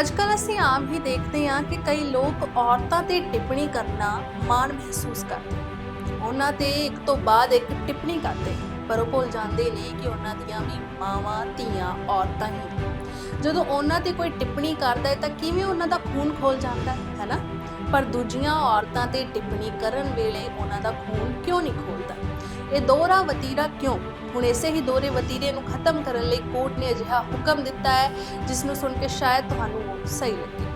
ਅੱਜ ਕੱਲ੍ਹ ਅਸੀਂ ਆਮ ਹੀ ਦੇਖਦੇ ਹਾਂ ਕਿ ਕਈ ਲੋਕ ਔਰਤਾਂ ਤੇ ਟਿੱਪਣੀ ਕਰਨਾ ਮਾਣ ਮਹਿਸੂਸ ਕਰਦੇ ਉਹਨਾਂ ਤੇ ਇੱਕ ਤੋਂ ਬਾਅਦ ਇੱਕ ਟਿੱਪਣੀ ਕਰਦੇ ਹਨ, ਪਰ ਉਹ ਭੁੱਲ ਜਾਂਦੇ ਨੇ ਕਿ ਉਹਨਾਂ ਦੀਆਂ ਵੀ ਮਾਵਾਂ ਧੀਆਂ ਔਰਤਾਂ ਹੀ ਜਦੋਂ ਉਹਨਾਂ ਤੇ ਕੋਈ ਟਿੱਪਣੀ ਕਰਦਾ ਹੈ ਤਾਂ ਕਿਵੇਂ ਉਹਨਾਂ ਦਾ ਖੂਨ ਖੋਲ ਜਾਂਦਾ ਹੈ ਹੈਨਾ ਪਰ ਦੂਜੀਆਂ ਔਰਤਾਂ ਤੇ ਟਿੱਪਣੀ ਕਰਨ ਵੇਲੇ ਉਹਨਾਂ ਦਾ ਖੂਨ ਕਿਉਂ ਨਹੀਂ ਖੋਲਦਾ? ਇਹ ਦੋਹਰਾ ਵਤੀਰਾ ਕਿਉਂ? ਹੁਣ ਇਸੇ ਹੀ ਦੋਹਰੇ ਵਤੀਰੇ ਨੂੰ ਖਤਮ ਕਰਨ ਲਈ ਕੋਰਟ ਨੇ ਅਜਿਹਾ ਹੁਕਮ ਦਿੱਤਾ ਹੈ, ਜਿਸ ਨੂੰ ਸੁਣ ਕੇ ਸ਼ਾਇਦ ਤੁਹਾਨੂੰ ਸਹੀ ਲੱਗੇ।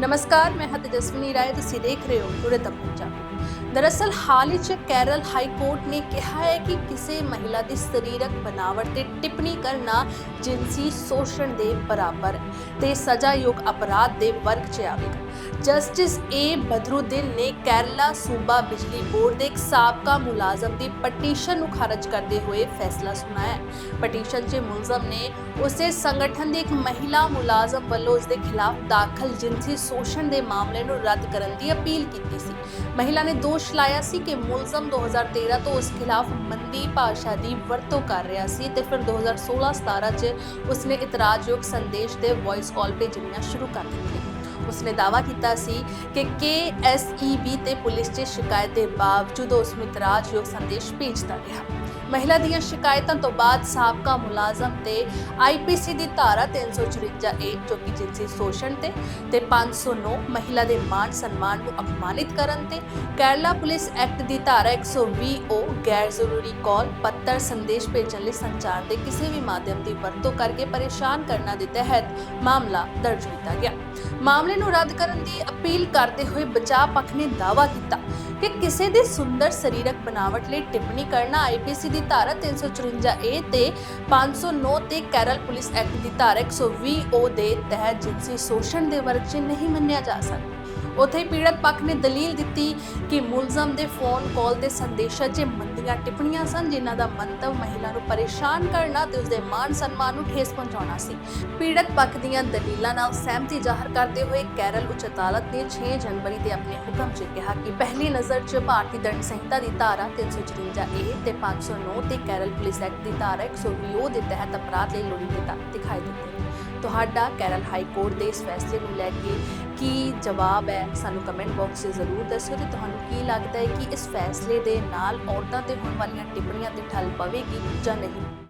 ਨਮਸਕਾਰ, ਮੈਂ ਹਾਂ ਤੇਜਸਵਨੀ ਰਾਏ, ਤੁਸੀਂ ਦੇਖ ਰਹੇ ਹੋ ਟੁਡੇ ਤੱਕ ਪੰਜਾਬੀ। ਦਰਅਸਲ, ਹਾਲ ਹੀ 'ਚ ਕੇਰਲ ਹਾਈ ਕੋਰਟ ਨੇ ਕਿਹਾ ਹੈ ਕਿ ਕਿਸੇ ਮਹਿਲਾ ਦੀ ਸਰੀਰਕ ਬਨਾਵਟ ਤੇ ਟਿੱਪਣੀ ਕਰਨਾ ਜਿਨਸੀ ਸ਼ੋਸ਼ਣ ਦੇ ਬਰਾਬਰ ਹੈ ਤੇ ਸਜ਼ਾਯੋਗ ਅਪਰਾਧ ਦੇ ਵਰਗ 'ਚ ਆਵੇਗਾ। ਜਸਟਿਸ ਏ ਬਦਰੁਦੀਨ ਨੇ ਕੇਰਲਾ ਸੂਬਾ ਬਿਜਲੀ ਬੋਰਡ ਦੇ ਇੱਕ ਸਾਬਕਾ ਮੁਲਾਜ਼ਮ ਦੀ ਪਟੀਸ਼ਨ ਨੂੰ ਖਾਰਜ ਕਰਦੇ ਹੋਏ ਫੈਸਲਾ ਸੁਣਾਇਆ। ਪਟੀਸ਼ਨ 'ਚ ਮੁਲਜ਼ਮ ਨੇ ਉਸੇ ਸੰਗਠਨ ਦੀ ਇੱਕ ਮਹਿਲਾ ਮੁਲਾਜ਼ਮ ਵੱਲੋਂ ਉਸ ਦੇ ਖਿਲਾਫ ਦਾਖਲ ਜਿੰਸੀ ਸ਼ੋਸ਼ਣ ਦੇ ਮਾਮਲੇ ਨੂੰ ਰੱਦ ਕਰਨ ਦੀ ਅਪੀਲ ਕੀਤੀ ਸੀ। ਮਹਿਲਾ ਨੇ ਦੋਸ਼ ਲਾਇਆ ਸੀ ਕਿ ਮੁਲਜ਼ਮ 2013 ਤੋਂ ਉਸ ਖਿਲਾਫ ਮੰਦੀ ਭਾਸ਼ਾ ਦੀ ਵਰਤੋਂ ਕਰ ਰਿਹਾ ਸੀ ਤੇ ਫਿਰ 2016-17 'ਚ ਉਸਨੇ ਇਤਰਾਜ਼ਯੋਗ ਸੰਦੇਸ਼ ਦੇ ਵੌਇਸ ਕਾਲ ਭੇਜਣੀਆਂ ਸ਼ੁਰੂ ਕਰ ਦਿੱਤੀਆਂ। ਉਸਨੇ ਦਾਅਵਾ ਕੀਤਾ ਸੀ ਕਿ KSEB ਤੇ ਪੁਲਿਸ 'ਚ ਸ਼ਿਕਾਇਤ ਦੇ ਬਾਵਜੂਦ ਉਸ ਨੂੰ ਇਤਰਾਜ਼ਯੋਗ ਸੰਦੇਸ਼ ਭੇਜਦਾ ਰਿਹਾ। ਮਹਿਲਾ ਦੀਆਂ ਸ਼ਿਕਾਇਤਾਂ ਤੋਂ ਬਾਅਦ ਸਾਬਕਾ ਮੁਲਾਜ਼ਮ ਤੇ IPC ਦੀ ਧਾਰਾ 354 ਏ, ਜੋ ਕਿ ਜਿਨਸੀ ਸ਼ੋਸ਼ਣ ਤੇ ਤੇ 509 ਮਹਿਲਾ ਦੇ ਮਾਣ ਸਨਮਾਨ ਨੂੰ ਅਪਮਾਨਿਤ ਕਰਨ ਤੇ ਕੇਰਲਾ ਪੁਲਿਸ ਐਕਟ ਦੀ ਧਾਰਾ 120 ਓ ਗੈਰ ਜ਼ਰੂਰੀ ਕਾਲ, ਪੱਤਰ, ਸੰਦੇਸ਼ ਭੇਜਣ ਲਈ ਸੰਚਾਰ ਦੇ ਕਿਸੇ ਵੀ ਮਾਧਿਅਮ ਦੀ ਵਰਤੋਂ ਕਰਕੇ ਪਰੇਸ਼ਾਨ ਕਰਨਾ ਦੇ ਤਹਿਤ ਮਾਮਲਾ ਦਰਜ ਕੀਤਾ ਗਿਆ। ਮਾਮਲੇ ਨੂੰ ਰੱਦ ਕਰਨ ਦੀ ਅਪੀਲ ਕਰਦੇ ਹੋਏ ਬਚਾਅ ਪੱਖ ਨੇ ਦਾਅਵਾ ਕੀਤਾ ਕਿ ਕਿਸੇ ਦੀ ਸੁੰਦਰ ਸਰੀਰਕ ਬਣਾਵਟ ਲਈ ਟਿੱਪਣੀ ਕਰਨਾ ਆਈਪੀਸੀ ਦੀ ਧਾਰਾ 354 ਏ ਤੇ 509 ਤੇ ਕੇਰਲ ਪੁਲਿਸ ਐਕਟ ਦੀ ਧਾਰਾ 120 ਓ ਦੇ ਤਹਿਤ ਜਿਨਸੀ ਸ਼ੋਸ਼ਣ ਦੇ ਵਰਗ 'ਚ ਨਹੀਂ ਮੰਨਿਆ ਜਾ ਸਕਦਾ। ਉੱਥੇ ਹੀ ਪੀੜਤ ਪੱਖ ਨੇ ਦਲੀਲ ਦਿੱਤੀ ਕਿ ਮੁਲਜ਼ਮ ਦੇ ਫੋਨ ਕਾਲ ਤੇ ਸੰਦੇਸ਼ਾਂ 'ਚ ਮੰਦੀਆਂ ਟਿੱਪਣੀਆਂ ਸਨ, ਜਿਨ੍ਹਾਂ ਦਾ ਮੰਤਵ ਮਹਿਲਾ ਨੂੰ ਪਰੇਸ਼ਾਨ ਕਰਨਾ ਤੇ ਉਸਦੇ ਮਾਣ ਸਨਮਾਨ ਨੂੰ ਠੇਸ ਪਹੁੰਚਾਉਣਾ ਸੀ। ਪੀੜਤ ਪੱਖ ਦੀਆਂ ਦਲੀਲਾਂ ਨਾਲ ਸਹਿਮਤੀ ਜ਼ਾਹਰ ਕਰਦੇ ਹੋਏ ਕੇਰਲ ਉੱਚ ਅਦਾਲਤ ਨੇ 6 ਜਨਵਰੀ ਦੇ ਆਪਣੇ ਹੁਕਮ 'ਚ ਕਿਹਾ ਕਿ ਪਹਿਲੀ ਨਜ਼ਰ 'ਚ ਭਾਰਤੀ ਦੰਡ ਸੰਹਿਤਾ ਦੀ ਧਾਰਾ 354 ਏ ਤੇ 509 ਤੇ ਕੇਰਲ ਪੁਲਿਸ ਐਕਟ ਦੀ ਧਾਰਾ 120 ਓ ਦੇ ਤਹਿਤ ਅਪਰਾਧ ਲਈ ਲੋੜੀਂਦੇ ਤੱਥ ਦਿਖਾਈ ਦਿੱਤੇ। ਤੁਹਾਡਾ ਕੇਰਲ ਹਾਈ ਕੋਰਟ ਦੇ ਇਸ ਫੈਸਲੇ ਨੂੰ ਲੈ ਕੇ ਕੀ ਜਵਾਬ ਹੈ? ਸਾਨੂੰ ਕਮੈਂਟ ਬਾਕਸ 'ਚ ਜ਼ਰੂਰ ਦੱਸਿਓ ਤੇ ਤੁਹਾਨੂੰ ਕੀ ਲੱਗਦਾ ਹੈ ਕਿ ਇਸ ਫੈਸਲੇ ਦੇ ਨਾਲ ਔਰਤਾਂ ਤੇ ਹੋਣ ਵਾਲੀਆਂ ਟਿੱਪਣੀਆਂ ਤੇ ਠੱਲ ਪਵੇਗੀ ਜਾਂ ਨਹੀਂ?